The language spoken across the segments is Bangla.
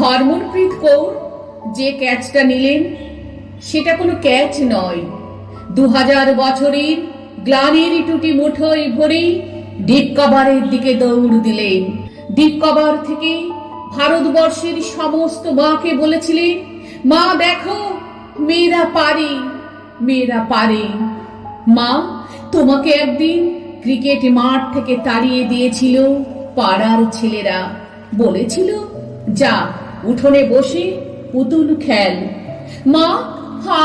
হরমনপ্রীত কৌর যে ক্যাচটা নিলেন, সেটা কোনো ক্যাচ নয়। দু হাজার বছরের গ্লানের টুটি মুঠোয় ভরে ডিপ কভারের দিকে দৌড় দিলেন। ডিপ কভার থেকে ভারতবর্ষের সমস্ত মাকে বলেছিলেন, মা, দেখো, মেয়েরা পারে মেয়েরা পারে। মা তোমাকে একদিন ক্রিকেট মাঠ থেকে তাড়িয়ে দিয়েছিল পাড়ার ছেলেরা। বলেছিল, যা উঠোনে বসে পুতুল খেল। মা,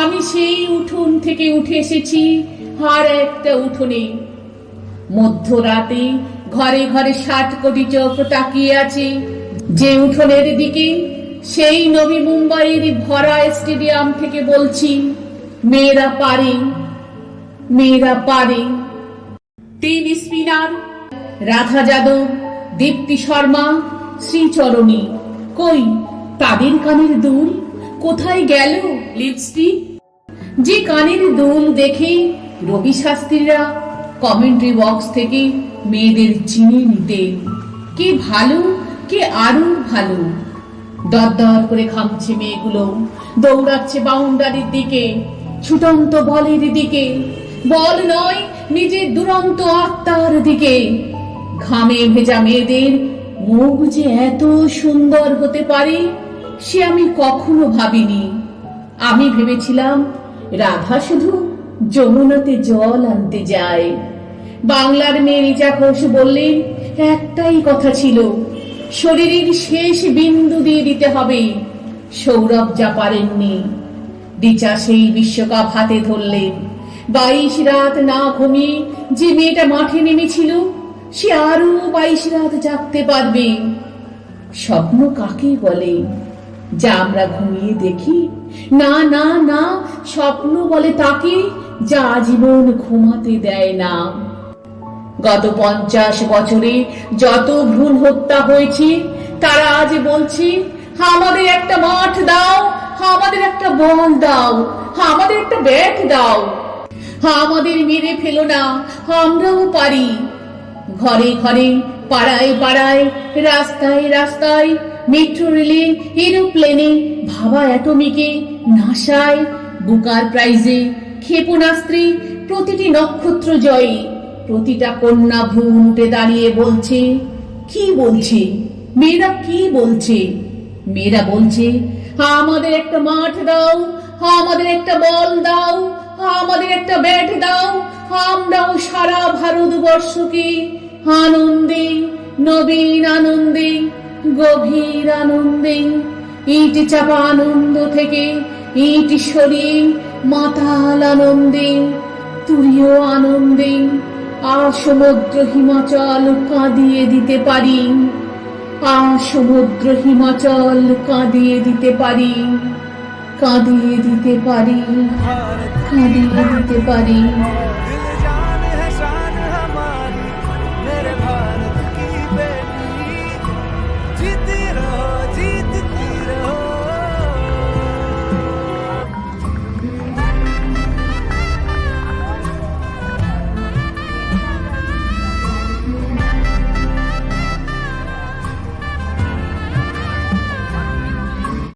আমি সেই উঠোন থেকে উঠে এসেছি আর একটা উঠোনে। মধ্যরাতে ঘরে ঘরে ষাট কোটি চোখ তাকিয়ে আছে। যে উঠোনের দিকে, সেই নবী মুম্বাইয়ের ভরা স্টেডিয়াম থেকে বলছি, মেয়েরা পারে মেয়েরা পারে। তিন স্পিনার, রাধা যাদব, দীপ্তি শর্মা, শ্রীচরণী। কই? তাদের কানের দুল? কোথায় গেল লিপস্টিক যে কানের দুল দেখে রবি শাস্ত্রীরা কমেন্ট্রি বক্স থেকে মেয়েদের চিনে নিতেন কে ভালো, কে আরও ভালো? দরদর করে খামছে মেয়েগুলো। দৌড়াচ্ছে বাউন্ডারির দিকে, ছুটন্ত বলের দিকে। বল নয় নিজের দুরন্ত আত্মার দিকে। ঘামে ভেজা মেয়েদের মুখ যে এত সুন্দর হতে পারে? সে আমি কখনো ভাবিনি। আমি ভেবেছিলাম, রাধা শুধু যমুনাতে জল আনতে যায়। বাংলার মেয়ে রিজা ঘোষ বললেন, একটাই কথা ছিল, শরীরের শেষ বিন্দু দিয়ে দিতে হবে। সৌরভ যা পারেননি। রিচা সেই বিশ্বকাপ হাতে ধরলেন। বাইশ রাত না ঘুমিয়ে যে মেয়েটা মাঠে নেমেছিল, সে আরও বাইশ রাত জাগতে পারবে। স্বপ্ন কাকে বলে? যা আমরা ঘুমিয়ে দেখি। না না না, স্বপ্ন বলে তাকে যা জীবন ঘুমাতে দেয় না। গত পঞ্চাশ বছরে যত ভ্রূণ হত্যা হয়েছে, তারা আজ বলছে, আমাদের একটা মাঠ দাও, আমাদের একটা বল দাও, আমাদের একটা ব্যাট দাও। আমাদের মেরে ফেলো না, আমরাও পারি। ঘরে ঘরে, পাড়ায় পাড়ায়, রাস্তায় রাস্তায় মেট্রো রেলে এরোপ্লেনে ভাবা অ্যাটমিকে নাসায় বুকার প্রাইজে ক্ষেপণাস্ত্রে প্রতিটি নক্ষত্র জয়ে প্রতিটা কন্যা ভ্রূণ উঠে দাঁড়িয়ে বলছে কি বলছে মেয়েরা কি বলছে মেয়েরা বলছে আমাদের একটা মাঠ দাও আমাদের একটা বল দাও আমাদের একটা ব্যাট দাও আমরাও সারা ভারতবর্ষকে আনন্দে নবীন আনন্দে গভীর আনন্দে ইট চাপা আনন্দ থেকে ইট সরিয়ে মাতাল আনন্দে তুরিও আনন্দে আর সমুদ্র হিমাচল কাঁদিয়ে দিতে পারি। আর সমুদ্র হিমাচল কাঁদিয়ে দিতে পারি। কাঁদিয়ে দিতে পারি। কাঁদিয়ে দিতে পারি।